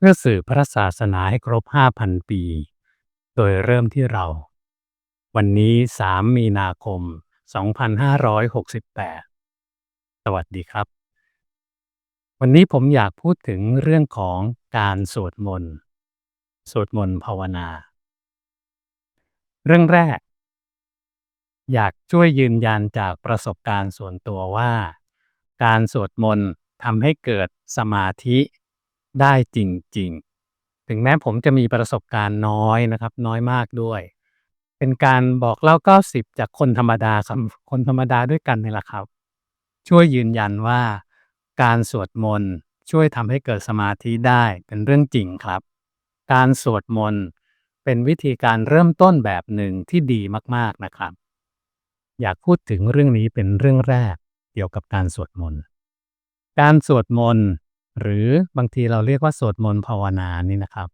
เพื่อสื่อพระศาสนาให้ครบ 5,000 ปี โดยเริ่มที่เรา วันนี้ 3 มีนาคม 2568 สวัสดีครับ วันนี้ผมอยากพูดถึงเรื่องของการสวดมนต์ สวดมนต์ภาวนา เรื่องแรก อยากช่วยยืนยันจากประสบการณ์ส่วนตัวว่า การสวดมนต์ทำให้เกิดสมาธิ ได้จริง ๆ ถึงแม้ผมจะมีประสบการณ์น้อยนะครับ น้อยมากด้วย เป็นการบอกเล่า 90 จากคนธรรมดาครับ คนธรรมดาด้วยกันนี่แหละครับ ช่วยยืนยันว่าการสวดมนต์ช่วยทำให้เกิดสมาธิได้เป็นเรื่องจริงครับ การสวดมนต์เป็นวิธีการเริ่มต้นแบบหนึ่งที่ดีมากๆนะครับ อยากพูดถึงเรื่องนี้เป็นเรื่องแรกเกี่ยวกับการสวดมนต์ การสวดมนต์ หรือบางทีเราเรียกว่าสวดมนต์ภาวนานี่นะครับ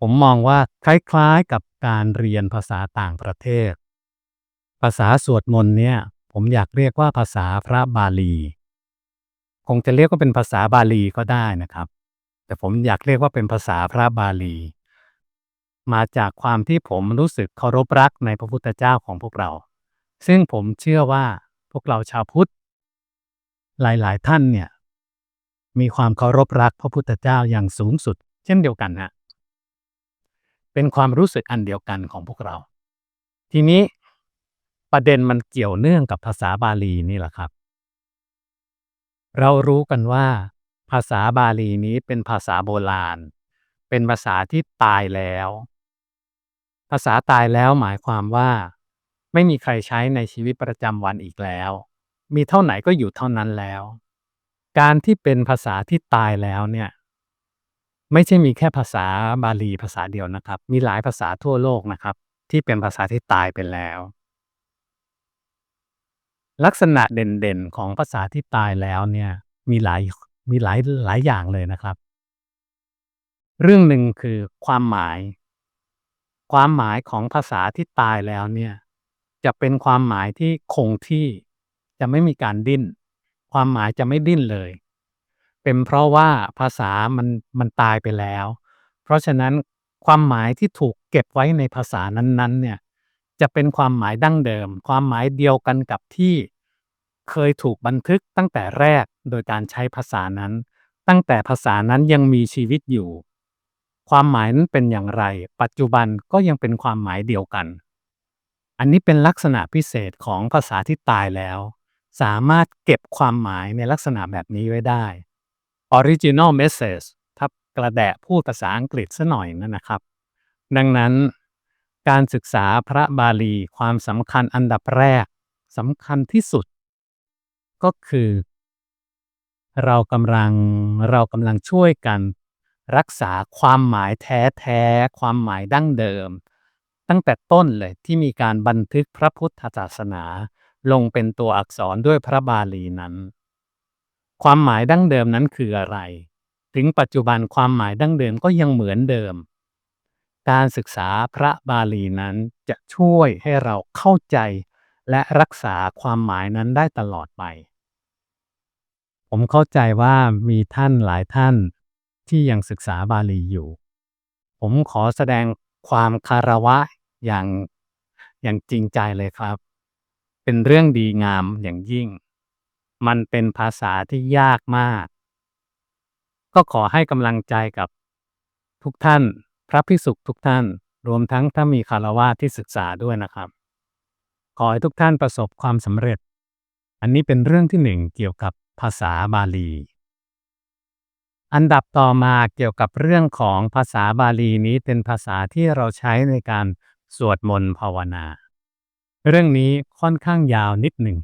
ผมมองว่าคล้ายๆกับการเรียนภาษาต่างประเทศ ภาษาสวดมนต์เนี่ยผมอยากเรียกว่าภาษาพระบาลี คงจะเรียกว่าเป็นภาษาบาลีก็ได้นะครับ แต่ผมอยากเรียกว่าเป็นภาษาพระบาลี มาจากความที่ผมรู้สึกเคารพรักในพระพุทธเจ้าของพวกเรา ซึ่งผมเชื่อว่าพวกเราชาวพุทธ หลายๆ ท่านเนี่ย มีความเคารพรักพระพุทธเจ้าอย่างสูงสุด เช่นเดียวกันฮะเป็นความรู้สึกอันเดียวกันของพวกเรา ทีนี้ประเด็นมันเกี่ยวเนื่องกับภาษาบาลีนี่แหละครับ เรารู้กันว่า ภาษาบาลีนี้เป็นภาษาโบราณ เป็นภาษาที่ตายแล้ว ภาษาตายแล้วหมายความว่า ไม่มีใครใช้ในชีวิตประจำวันอีกแล้ว มีเท่าไหนก็อยู่เท่านั้นแล้ว การที่เป็นภาษาที่ตายแล้วเนี่ย ไม่ใช่มีแค่ภาษาบาลีภาษาเดียวนะครับ มีหลายภาษาทั่วโลกนะครับ ที่เป็นภาษาที่ตายไปแล้ว ลักษณะเด่นๆของภาษาที่ตายแล้วเนี่ยมีหลายมีหลายหลายอย่างเลยนะครับ เรื่องหนึ่งคือความหมาย ความหมายของภาษาที่ตายแล้วเนี่ย จะเป็นความหมายที่คงที่จะไม่มีการดิ้น ความหมายจะไม่ดิ้นเลย เป็นเพราะว่าภาษามันมันตายไปแล้ว เพราะฉะนั้นความหมายที่ถูกเก็บไว้ในภาษานั้นๆ เนี่ยจะเป็นความหมายดั้งเดิม ความหมายเดียวกันกับที่เคยถูกบันทึกตั้งแต่แรกโดยการใช้ภาษานั้น ตั้งแต่ภาษานั้นยังมีชีวิตอยู่ ความหมายนั้นเป็นอย่างไร ปัจจุบันก็ยังเป็นความหมายเดียวกัน อันนี้เป็นลักษณะพิเศษของภาษาที่ตายแล้ว สามารถเก็บความหมายในลักษณะแบบนี้ไว้ได้ original message ถ้ากระแดะพูดภาษาอังกฤษซะหน่อยนั่นนะครับ ดังนั้น การศึกษาพระบาลีความสำคัญอันดับแรกสำคัญที่สุด ก็คือ เรากำลังเรากำลังช่วยกัน รักษาความหมายแท้แท้ความหมายดั้งเดิม ตั้งแต่ต้นเลยที่มีการบันทึกพระพุทธศาสนา ลงเป็นตัวอักษรด้วยพระบาลีนั้น ความหมายดั้งเดิมนั้นคืออะไร ถึงปัจจุบันความหมายดั้งเดิมก็ยังเหมือนเดิม การศึกษาพระบาลีนั้นจะช่วยให้เราเข้าใจ และรักษาความหมายนั้นได้ตลอดไป ผมเข้าใจว่ามีท่านหลายท่านที่ยังศึกษาบาลีอยู่ ผมขอแสดงความคารวะอย่างอย่างจริงใจเลยครับ เป็นเรื่องดีงามอย่างยิ่ง มันเป็นภาษาที่ยากมาก ก็ขอให้กำลังใจกับทุกท่าน พระภิกษุทุกท่าน รวมทั้งถ้ามีคารวะที่ศึกษาด้วยนะครับ ขอให้ทุกท่านประสบความสำเร็จ อันนี้เป็นเรื่องที่หนึ่งเกี่ยวกับภาษาบาลี อันดับต่อมาเกี่ยวกับเรื่องของภาษาบาลีนี้เป็นภาษาที่เราใช้ในการสวดมนต์ภาวนา เรื่องนี้ค่อนข้างยาวนิดหนึ่ง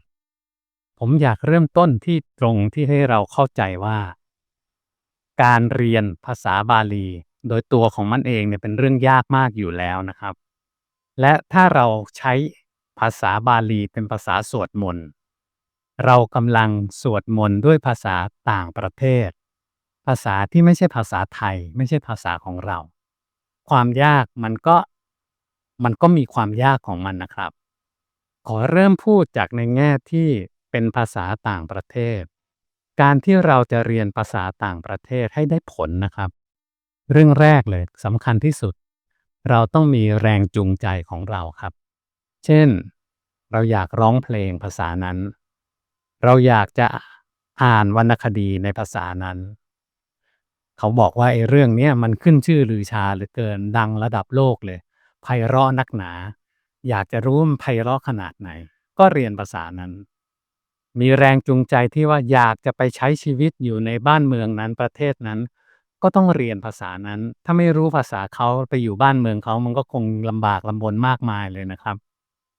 ผมอยากเริ่มต้นที่ตรงที่ให้เราเข้าใจว่า การเรียนภาษาบาลี โดยตัวของมันเองเนี่ยเป็นเรื่องยากมากอยู่แล้วนะครับ และถ้าเราใช้ภาษาบาลีเป็นภาษาสวดมนต์เรากำลังสวดมนต์ด้วยภาษาต่างประเทศ ภาษาที่ไม่ใช่ภาษาไทย ไม่ใช่ภาษาของเรา ความยากมันก็มันก็มีความยากของมันนะครับ อเริ่มพูดจากในแง่ที่เป็นภาษาต่างประเทศ การที่เราจะเรียนภาษาต่างประเทศให้ได้ผลนะครับ เรื่องแรกเลยสำคัญที่สุด เราต้องมีแรงจูงใจของเราครับ เช่น เราอยากร้องเพลงภาษานั้น เราอยากจะอ่านวรรณคดีในภาษานั้น เขาบอกว่าไอ้เรื่องนี้มันขึ้นชื่อลือชาเหลือเกินดังระดับโลกเลยไพเราะนักหนา อยากจะรู้มันไพเราะขนาดไหน ก็เรียนภาษานั้น มีแรงจูงใจที่ว่าอยากจะไปใช้ชีวิตอยู่ในบ้านเมืองนั้นประเทศนั้น ก็ต้องเรียนภาษานั้น ถ้าไม่รู้ภาษาเขาไปอยู่บ้านเมืองเขามันก็คงลำบากลำบนมากมายเลยนะครับ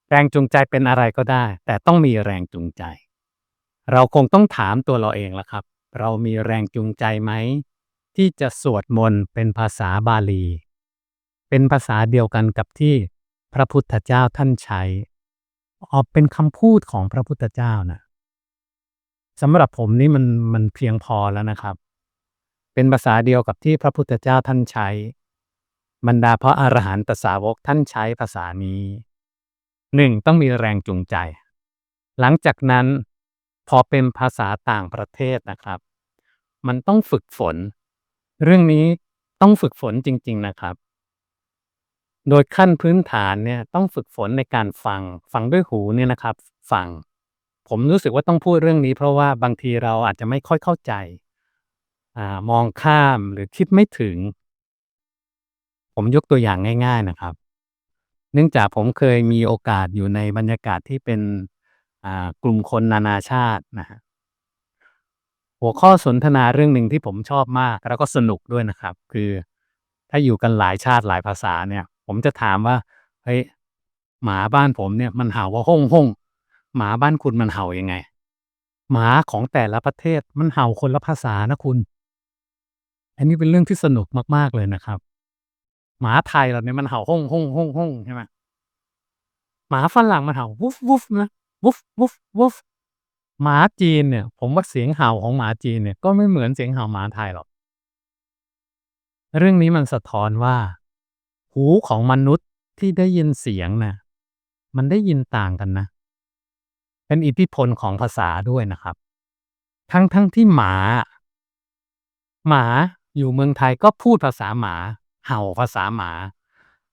แรงจูงใจเป็นอะไรก็ได้ แต่ต้องมีแรงจูงใจ เราคงต้องถามตัวเราเองละครับ เรามีแรงจูงใจไหมที่จะสวดมนต์เป็นภาษาบาลี เป็นภาษาเดียวกันกับที่ พระพุทธเจ้าท่านใช้ออกเป็นคำพูดของพระพุทธเจ้านะสำหรับผมนี่มันมันเพียงพอแล้วนะครับ เป็นภาษาเดียวกับที่พระพุทธเจ้าท่านใช้ บรรดาพระอรหันตสาวกท่านใช้ภาษานี้หนึ่งต้องมีแรงจูงใจ หลังจากนั้นพอเป็นภาษาต่างประเทศนะครับ มันต้องฝึกฝน เรื่องนี้ต้องฝึกฝนจริง ๆ นะครับ โดยขั้นพื้นฐานเนี่ยต้องฝึกฝนในการฟัง ฟังด้วยหูเนี่ยนะครับ ฟัง ผมรู้สึกว่าต้องพูดเรื่องนี้ เพราะว่าบางทีเราอาจจะไม่ค่อยเข้าใจอ่ามองข้ามหรือคิดไม่ถึง ผมยกตัวอย่างง่าย ๆนะครับ เนื่องจากผมเคยมีโอกาสอยู่ในบรรยากาศที่เป็นอ่ากลุ่มคนนานาชาตินะฮะหัวข้อสนทนาเรื่องหนึ่งที่ผมชอบมาก แล้วก็สนุกด้วยนะครับ คือถ้าอยู่กันหลายชาติหลายภาษาเนี่ย ผมจะถามว่าเฮ้ยหมาบ้านผมเนี่ยมันเห่าว่าห้องห้องหมาบ้านคุณมันเห่ายังไง หมาของแต่ละประเทศมันเห่าคนละภาษานะคุณ อันนี้เป็นเรื่องที่สนุกมากๆเลยนะครับ หมาไทยเราเนี่ยมันเห่าห้องห้องห้องห้องใช่ไหมหมาฝรั่งมันเห่าวุฟวุฟนะวุฟวุฟวุฟหมาจีนเนี่ย ผมว่าเสียงเห่าของหมาจีนเนี่ยก็ไม่เหมือนเสียงเห่าหมาไทยหรอก เรื่องนี้มันสะท้อนว่า หูของมนุษย์ที่ได้ยินเสียงนะมันได้ยินต่างกันนะ เป็นอิทธิพลของภาษาด้วยนะครับ ทั้งทั้งที่หมา หมาอยู่เมืองไทยก็พูดภาษาหมา เห่าภาษาหมา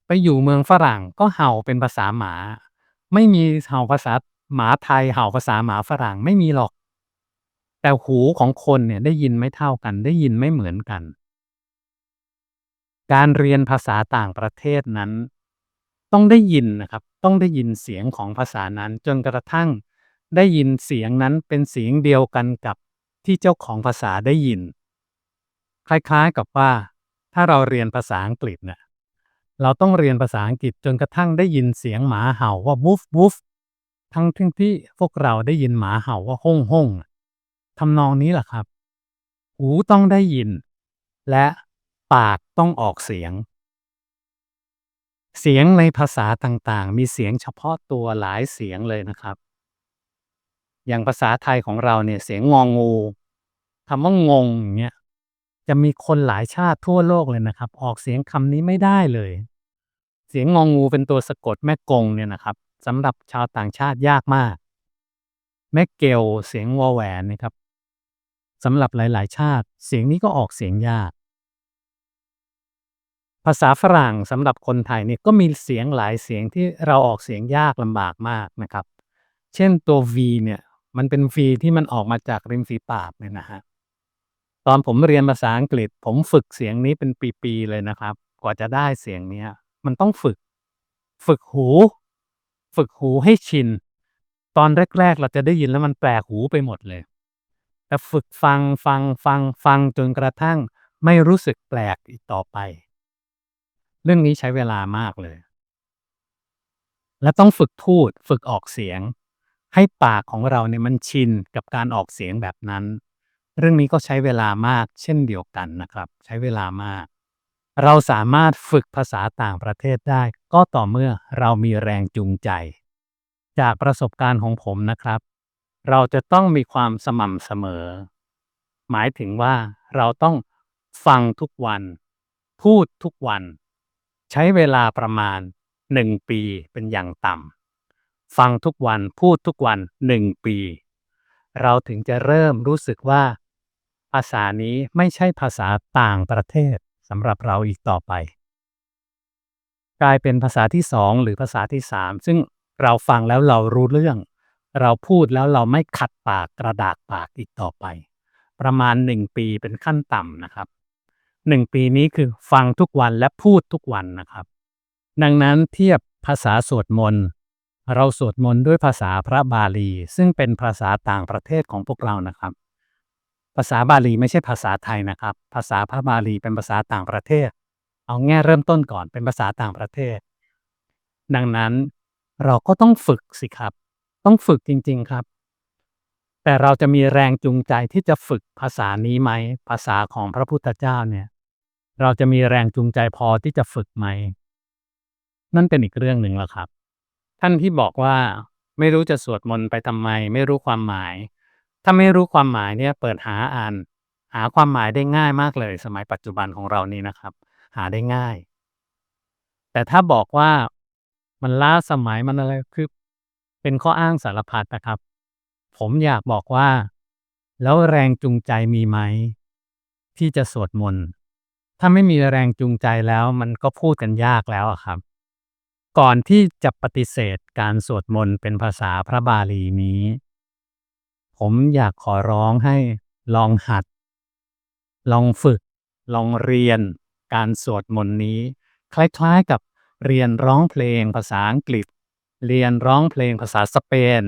ไปอยู่เมืองฝรั่งก็เห่าเป็นภาษาหมา ไม่มีเห่าภาษาหมาไทยเห่าภาษาหมาฝรั่งไม่มีหรอก แต่หูของคนเนี่ยได้ยินไม่เท่ากัน ได้ยินไม่เหมือนกัน การเรียนภาษาต่างประเทศนั้น ต้องได้ยินนะครับ ต้องได้ยินเสียงของภาษานั้นจนกระทั่งได้ยินเสียงนั้นเป็นเสียงเดียวกันกับที่เจ้าของภาษาได้ยิน คล้ายๆกับว่า ถ้าเราเรียนภาษาอังกฤษเนี่ยเราต้องเรียนภาษาอังกฤษจนกระทั่งได้ยินเสียงหมาเห่าว่า woof woof ทั้งที่ที่พวกเราได้ยินหมาเห่าว่าห้องห้องทำนองนี้แหละครับ หูต้องได้ยิน และ ปากต้องออกเสียง เสียงในภาษาต่างๆ มีเสียงเฉพาะตัวหลายเสียงเลยนะครับ อย่างภาษาไทยของเราเนี่ยเสียงงองงูคำว่างงอย่างเงี้ยจะมีคนหลายชาติทั่วโลกเลยนะครับ ออกเสียงคำนี้ไม่ได้เลย เสียงงองูเป็นตัวสะกดแม่กงเนี่ยนะครับสำหรับชาวต่างชาติยากมาก แม่เกลเสียงวอแหวนนะครับสำหรับหลาย ๆ ชาติ เสียงนี้ก็ออกเสียงยาก ภาษาฝรั่งสำหรับคนไทยเนี่ยก็มีเสียงหลายเสียงที่เราออกเสียงยากลำบากมากนะครับ เช่นตัว V เนี่ยมันเป็น V ที่มันออกมาจากริมฝีปากเนี่ยนะฮะตอนผมเรียนภาษาอังกฤษ ผมฝึกเสียงนี้เป็นปีๆเลยนะครับ กว่าจะได้เสียงนี้มันต้องฝึก ฝึกหู ฝึกหูให้ชิน ตอนแรก ๆ เราจะได้ยินแล้วมันแปลกหูไปหมดเลย แต่ฝึกฟังฟังฟังฟังจนกระทั่งไม่รู้สึกแปลกอีกต่อไป เรื่องนี้ใช้เวลามากเลย และต้องฝึกพูดฝึกออกเสียง ให้ปากของเราเนี่ยมันชินกับการออกเสียงแบบนั้น เรื่องนี้ก็ใช้เวลามากเช่นเดียวกันนะครับ ใช้เวลามาก เราสามารถฝึกภาษาต่างประเทศได้ ก็ต่อเมื่อเรามีแรงจูงใจ จากประสบการณ์ของผมนะครับ เราจะต้องมีความสม่ำเสมอ หมายถึงว่าเราต้องฟังทุกวัน พูดทุกวัน ใช้เวลาประมาณหนึ่งปีเป็นอย่างต่ำฟังทุกวันพูดทุกวันหนึ่งปี เราถึงจะเริ่มรู้สึกว่า ภาษานี้ไม่ใช่ภาษาต่างประเทศสำหรับเราอีกต่อไป กลายเป็นภาษาที่สองหรือภาษาที่สามซึ่งเราฟังแล้วเรารู้เรื่อง เราพูดแล้วเราไม่ขัดปากกระดากปากอีกต่อไป ประมาณหนึ่งปีเป็นขั้นต่ำนะครับ หนึ่งปีนี้คือฟังทุกวันและพูดทุกวันนะครับ ดังนั้นเทียบภาษาสวดมนต์เราสวดมนต์ด้วยภาษาพระบาลี ซึ่งเป็นภาษาต่างประเทศของพวกเรานะครับ ภาษาบาลีไม่ใช่ภาษาไทยนะครับ ภาษาพระบาลีเป็นภาษาต่างประเทศ เอาแง่เริ่มต้นก่อนเป็นภาษาต่างประเทศ ดังนั้นเราก็ต้องฝึกสิครับ ต้องฝึกจริง ๆครับ แต่เราจะมีแรงจูงใจที่จะฝึกภาษานี้ไหมภาษาของพระพุทธเจ้าเนี่ย เราจะมีแรงจูงใจพอที่จะฝึกไหม นั่นเป็นอีกเรื่องหนึ่งแล้วครับ ท่านที่บอกว่าไม่รู้จะสวดมนต์ไปทำไม ไม่รู้ความหมาย ถ้าไม่รู้ความหมายเนี่ยเปิดหาอ่าน หาความหมายได้ง่ายมากเลย สมัยปัจจุบันของเรานี้นะครับ หาได้ง่าย แต่ถ้าบอกว่ามันล้าสมัยมันอะไรคือเป็นข้ออ้างสารพัดนะครับ ผมอยากบอกว่า แล้วแรงจูงใจมีไหม ที่จะสวดมนต์ ถ้าไม่มีแรงจูงใจแล้วมันก็พูดกันยากแล้วอะครับ ก่อนที่จะปฏิเสธการสวดมนต์เป็นภาษาพระบาลีนี้ ผมอยากขอร้องให้ลองหัด ลองฝึก ลองเรียนการสวดมนต์นี้ คล้ายๆกับเรียนร้องเพลงภาษาอังกฤษ เรียนร้องเพลงภาษาสเปน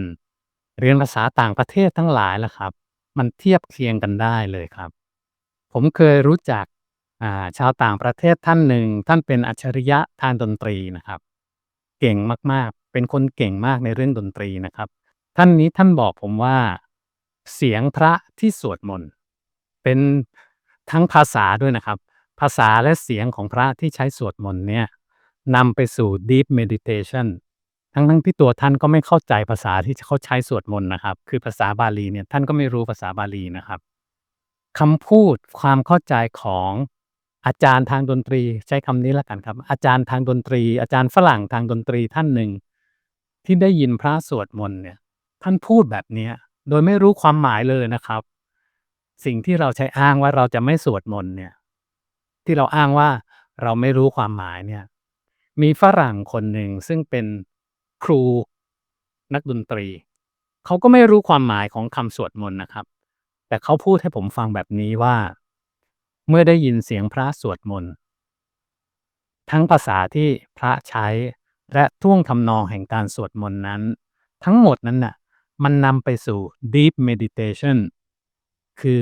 เรียนภาษาต่างประเทศทั้งหลายแหละครับ มันเทียบเคียงกันได้เลยครับ ผมเคยรู้จัก อ่าชาวต่างประเทศท่านหนึ่ง ท่านเป็นอัจฉริยะทางดนตรีนะครับ เก่งมากๆ เป็นคนเก่งมากในเรื่องดนตรีนะครับ ท่านนี้ท่านบอกผมว่า เสียงพระที่สวดมนต์เป็นทั้งภาษาด้วยนะครับ ภาษาและเสียงของพระที่ใช้สวดมนต์เนี่ยนำไปสู่ deep meditation ทั้งทั้งที่ตัวท่านก็ไม่เข้าใจภาษาที่เขาใช้สวดมนต์นะครับ คือภาษาบาลีเนี่ยท่านก็ไม่รู้ภาษาบาลีนะครับคำพูดความเข้าใจของ อาจารย์ทางดนตรีใช้คำนี้แล้วกันครับ อาจารย์ทางดนตรี อาจารย์ฝรั่งทางดนตรีท่านหนึ่ง ที่ได้ยินพระสวดมนต์เนี่ย ท่านพูดแบบเนี้ย โดยไม่รู้ความหมายเลยนะครับ สิ่งที่เราใช้อ้างว่าเราจะไม่สวดมนต์เนี่ย ที่เราอ้างว่าเราไม่รู้ความหมายเนี่ย มีฝรั่งคนหนึ่งซึ่งเป็นครูนักดนตรี เขาก็ไม่รู้ความหมายของคำสวดมนต์นะครับ แต่เขาพูดให้ผมฟังแบบนี้ว่า เมื่อได้ยินเสียงพระสวดมนต์ทั้งภาษาที่พระใช้และท่วงทำนองแห่งการสวดมนต์นั้น ทั้งหมดนั้นน่ะมันนำไปสู่ deep meditation คือ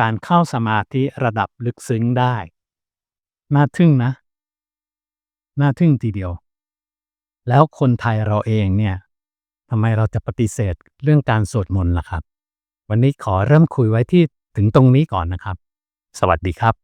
การเข้าสมาธิระดับลึกซึ้งได้ น่าทึ่งนะ น่าทึ่งทีเดียว แล้วคนไทยเราเองเนี่ยทำไมเราจะปฏิเสธเรื่องการสวดมนต์ล่ะครับ วันนี้ขอเริ่มคุยไว้ที่ถึงตรงนี้ก่อนนะครับ สวัสดีครับ